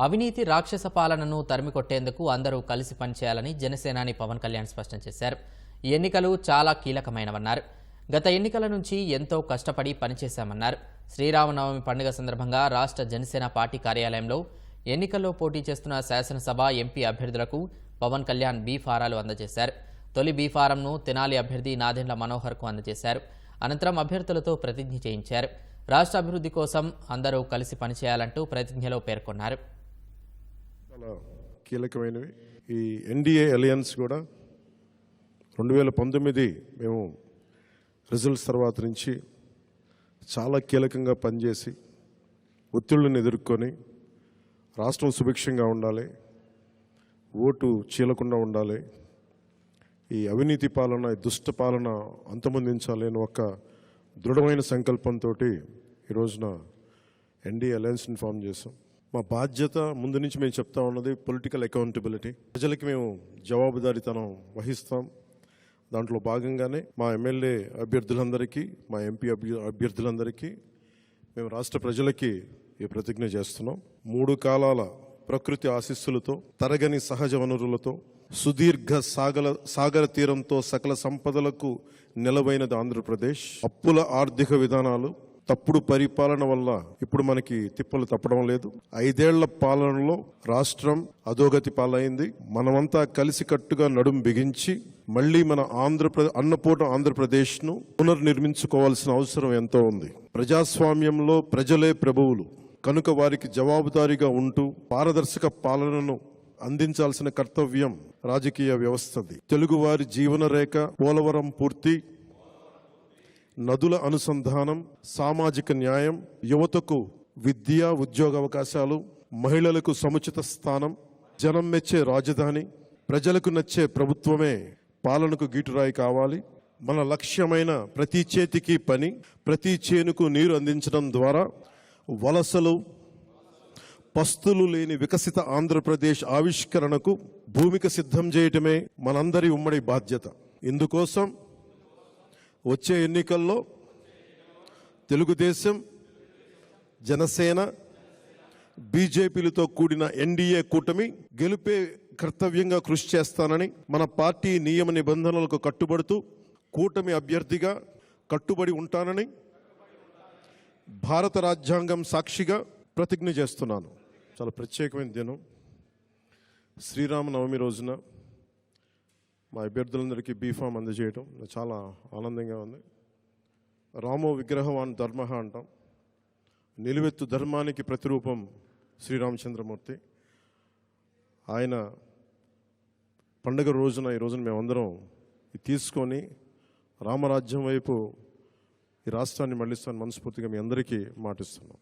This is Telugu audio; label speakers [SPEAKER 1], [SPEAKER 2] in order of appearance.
[SPEAKER 1] అవినీతి రాక్షస పాలనను తరిమికొట్టేందుకు అందరూ కలిసి పనిచేయాలని జనసేనాని పవన్ కళ్యాణ్ స్పష్టం చేశారు. ఈ ఎన్నికలు చాలా కీలకమైనవన్నారు. గత ఎన్నికల నుంచి ఎంతో కష్టపడి పనిచేశామన్నారు. శ్రీరామనవమి పండుగ సందర్భంగా రాష్ట్ర జనసేన పార్టీ కార్యాలయంలో ఎన్నికల్లో పోటీ చేస్తున్న శాసనసభ ఎంపీ అభ్యర్థులకు పవన్ కళ్యాణ్ బీ ఫారాలు అందజేశారు. తొలి బీ ఫారంను తెనాలి అభ్యర్థి నాదెండ్ల మనోహర్కు అందజేశారు. అనంతరం అభ్యర్థులతో ప్రతిజ్ఞ చేయించారు. రాష్ట్ర అభివృద్ధి కోసం అందరూ కలిసి పనిచేయాలంటూ ప్రతిజ్ఞలో పేర్కొన్నారు.
[SPEAKER 2] చాలా కీలకమైనవి. ఈ ఎన్డీఏ అలయన్స్ కూడా రెండు వేల పంతొమ్మిది మేము రిజల్ట్స్ తర్వాత నుంచి చాలా కీలకంగా పనిచేసి ఒత్తిళ్ళని ఎదుర్కొని రాష్ట్రం సుభిక్షంగా ఉండాలి ఓటు చీలకుండా ఉండాలి ఈ అవినీతి పాలన ఈ దుష్ట పాలన అంతమొందించాలి అని ఒక దృఢమైన సంకల్పంతో ఈ రోజున ఎన్డీ అలయన్స్ని ఫామ్ చేసాం మా బాధ్యత ముందు నుంచి మేము చెప్తా ఉన్నది పొలిటికల్ అకౌంటబిలిటీ ప్రజలకి మేము జవాబుదారీతనం వహిస్తాం. దాంట్లో భాగంగానే మా ఎమ్మెల్యే అభ్యర్థులందరికీ మా ఎంపీ అభ్య అభ్యర్థులందరికీ మేము రాష్ట్ర ప్రజలకి ఈ ప్రతిజ్ఞ చేస్తున్నాం. మూడు కాలాల ప్రకృతి ఆశీస్సులతో తరగని సహజ వనరులతో సుదీర్ఘ సాగల సాగర తీరంతో సకల సంపదలకు నిలవైనది ఆంధ్రప్రదేశ్. అప్పుల ఆర్థిక విధానాలు తప్పుడు పరిపాలన వల్ల ఇప్పుడు మనకి తిప్పలు తప్పడం లేదు. ఐదేళ్ళ పాలనలో రాష్ట్రం అధోగతి పాలైంది. మనమంతా కలిసికట్టుగా నడుం బిగించి మళ్ళీ మన ఆంధ్రప్రదేశ్ అన్నపూట ఆంధ్రప్రదేశ్ను పునర్నిర్మించుకోవాల్సిన అవసరం ఎంతో ఉంది. ప్రజాస్వామ్యంలో ప్రజలే ప్రభువులు. కనుక వారికి జవాబుదారీగా ఉంటూ పారదర్శక పాలనను అందించాల్సిన కర్తవ్యం రాజకీయ వ్యవస్థది. తెలుగువారి జీవన రేఖ పోలవరం పూర్తి నదుల అనుసంధానం సామాజిక న్యాయం యువతకు విద్య ఉద్యోగ అవకాశాలు మహిళలకు సముచిత స్థానం జనం మెచ్చే రాజధాని ప్రజలకు నచ్చే ప్రభుత్వమే పాలనకు గీటురాయి కావాలి. మన లక్ష్యమైన ప్రతి చేతికి పని ప్రతి చేనుకు నీరు అందించడం ద్వారా వలసలు పస్తులు లేని వికసిత ఆంధ్రప్రదేశ్ ఆవిష్కరణకు భూమిక సిద్ధం చేయటమే మనందరి ఉమ్మడి బాధ్యత. ఇందుకోసం వచ్చే ఎన్నికల్లో తెలుగుదేశం జనసేన బీజేపీలతో కూడిన ఎన్డీఏ కూటమి గెలుపే కర్తవ్యంగా కృషి చేస్తానని మన పార్టీ నియమ నిబంధనలకు కట్టుబడుతూ కూటమి అభ్యర్థిగా కట్టుబడి ఉంటానని భారత రాజ్యాంగం సాక్షిగా ప్రతిజ్ఞ చేస్తున్నాను. చాలా ప్రత్యేకమైన దినం. శ్రీరామనవమి రోజున మా అభ్యర్థులందరికీ బీఫామ్ అందజేయడం చాలా ఆనందంగా ఉంది. రామో విగ్రహవాన్ ధర్మ అంటాం. నిలువెత్తు ధర్మానికి ప్రతిరూపం శ్రీరామచంద్రమూర్తి. ఆయన పండగ రోజున ఈ రోజున మేమందరం ఇది తీసుకొని రామరాజ్యం వైపు ఈ రాష్ట్రాన్ని మళ్ళిస్తాను మనస్ఫూర్తిగా మీ అందరికీ మాటిస్తున్నాం.